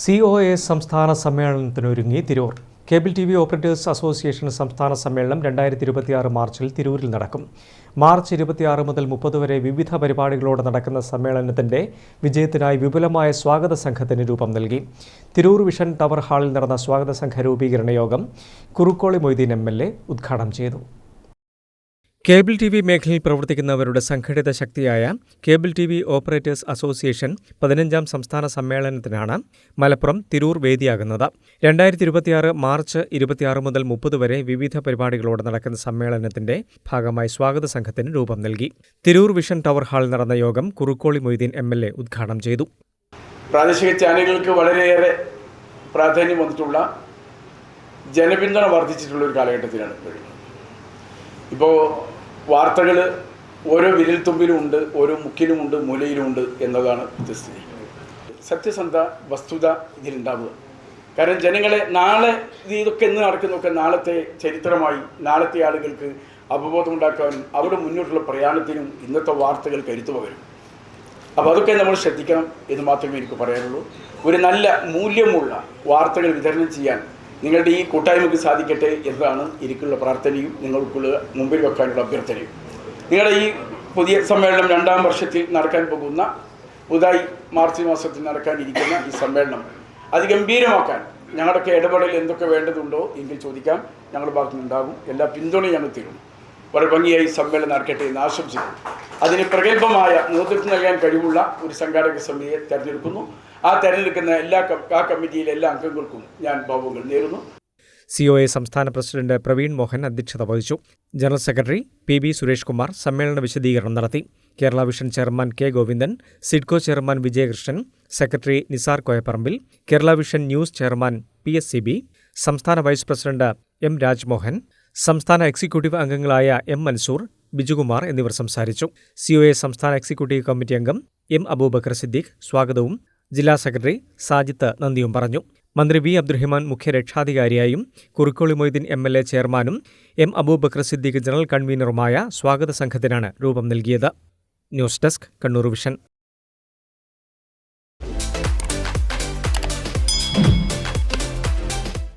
C O S സംസ്ഥാന സമ്മേളനത്തിനൊരുങ്ങി Tirur. Cable T V operators association സംസ്ഥാന സമ്മേളനം രണ്ടായിരത്തി ഇരുപത്തിയാറ് മാർച്ചിൽ തിരൂരിൽ നടക്കും. മാർച്ച് ഇരുപത്തിയാറ് മുതൽ മുപ്പത് വരെ വിവിധ പരിപാടികളോടെ നടക്കുന്ന സമ്മേളനത്തിന്റെ വിജയത്തിനായി വിപുലമായ സ്വാഗത സംഘത്തിന് രൂപം നൽകി. തിരൂർ വിഷൻ ടവർ ഹാളിൽ നടന്ന സ്വാഗത സംഘ രൂപീകരണ യോഗം Kurukkoli Moideen M L A ഉദ്ഘാടനം ചെയ്തു. കേബിൾ ടി വി മേഖലയിൽ പ്രവർത്തിക്കുന്നവരുടെ സംഘടിത ശക്തിയായ cable T V operators association പതിനഞ്ചാം സംസ്ഥാന സമ്മേളനത്തിനാണ് മലപ്പുറം തിരൂർ വേദിയാകുന്നത്. രണ്ടായിരത്തി ഇരുപത്തിയാറ് മാർച്ച് ഇരുപത്തിയാറ് മുതൽ മുപ്പത് വരെ വിവിധ പരിപാടികളോടെ നടക്കുന്ന സമ്മേളനത്തിന്റെ ഭാഗമായി സ്വാഗത സംഘത്തിന് രൂപം നൽകി. തിരൂർ വിഷൻ ടവർ ഹാളിൽ നടന്ന യോഗം Kurukkoli Moideen M L A ഉദ്ഘാടനം ചെയ്തു. പ്രാദേശിക ചാനലുകൾക്ക് വളരെയേറെ പ്രാധാന്യം വന്നിട്ടുള്ള ജനപിന്തുണ വർദ്ധിച്ചിട്ടുള്ള ഒരു കാലഘട്ടത്തിലാണ് ഇപ്പോൾ വാർത്തകൾ ഓരോ വിരൽത്തുമ്പിലും ഉണ്ട് ഓരോ മുക്കിലുമുണ്ട് മൂലയിലുമുണ്ട് എന്നതാണ് സ്ഥിതി സത്യസന്ധ വസ്തുത ഇതിലുണ്ടാവുക. കാരണം ജനങ്ങളെ നാളെ ഇത് ഇതൊക്കെ എന്ന് നടക്കുന്നൊക്കെ നാളത്തെ ചരിത്രമായി നാളത്തെ ആളുകൾക്ക് അവബോധം ഉണ്ടാക്കാനും അവരുടെ മുന്നോട്ടുള്ള പ്രയാണത്തിനും ഇന്നത്തെ വാർത്തകൾ കരുത്തു പകരും. അപ്പോൾ അതൊക്കെ നമ്മൾ ശ്രദ്ധിക്കണം എന്ന് മാത്രമേ എനിക്ക് പറയാനുള്ളൂ. ഒരു നല്ല മൂല്യമുള്ള വാർത്തകൾ വിതരണം ചെയ്യാൻ നിങ്ങളുടെ ഈ കൂട്ടായ്മയ്ക്ക് സാധിക്കട്ടെ എന്നതാണ് എനിക്കുള്ള പ്രാർത്ഥനയും നിങ്ങൾക്കുള്ള മുമ്പിൽ വെക്കാനുള്ള അഭ്യർത്ഥനയും. നിങ്ങളുടെ ഈ പുതിയ സമ്മേളനം രണ്ടാം വർഷത്തിൽ നടക്കാൻ പോകുന്ന പുതുതായി മാർച്ച് മാസത്തിൽ നടക്കാനിരിക്കുന്ന ഈ സമ്മേളനം അതിഗംഭീരമാക്കാൻ ഞങ്ങളുടെയൊക്കെ ഇടപെടൽ എന്തൊക്കെ വേണ്ടതുണ്ടോ എങ്കിൽ ചോദിക്കാം. ഞങ്ങളുടെ ഭാഗത്തുനിന്നുണ്ടാകും. എല്ലാ പിന്തുണയും ഞങ്ങൾ തരും. വളരെ ഭംഗിയായി സമ്മേളനം നടക്കട്ടെ എന്ന് ആശംസിക്കുന്നു. അതിന് പ്രഗത്ഭമായ നേതൃത്വം നൽകാൻ കഴിവുള്ള ഒരു സംഘാടക സമിതിയെ തെരഞ്ഞെടുക്കുന്നു. ആ തെരഞ്ഞെടുക്കുന്ന എല്ലാ ആ കമ്മിറ്റിയിലെ എല്ലാ അംഗങ്ങൾക്കും ഞാൻ ഭാവങ്ങൾ നേരുന്നു. സി ഒ എ സംസ്ഥാന പ്രസിഡന്റ് പ്രവീൺ മോഹൻ അധ്യക്ഷത വഹിച്ചു. General secretary P B Suresh Kumar സമ്മേളന വിശദീകരണം നടത്തി. Kerala vision chairman K Govindan SIDCO chairman Vijayakrishnan secretary Nisar Koyapparambil Kerala vision news chairman P S C B സംസ്ഥാന വൈസ് പ്രസിഡന്റ് എം രാജ്മോഹൻ സംസ്ഥാന executive അംഗങ്ങളായ M Mansoor Bijukumar എന്നിവർ സംസാരിച്ചു. സി ഒ എ സംസ്ഥാന executive committee അംഗം എം അബൂബക്കർ സിദ്ദീഖ് സ്വാഗതവും ജില്ലാ സെക്രട്ടറി സാജിത്ത് നന്ദിയും പറഞ്ഞു. മന്ത്രി വി അബ്ദുറഹിമാൻ മുഖ്യ രക്ഷാധികാരിയായും Kurukkoli Moideen M L A ചെയർമാനും എം അബൂബക്കർ സിദ്ദീഖ് ജനറൽ കൺവീനറുമായ സ്വാഗത സംഘത്തിനാണ് രൂപം നൽകിയത്. News desk Kannur vision.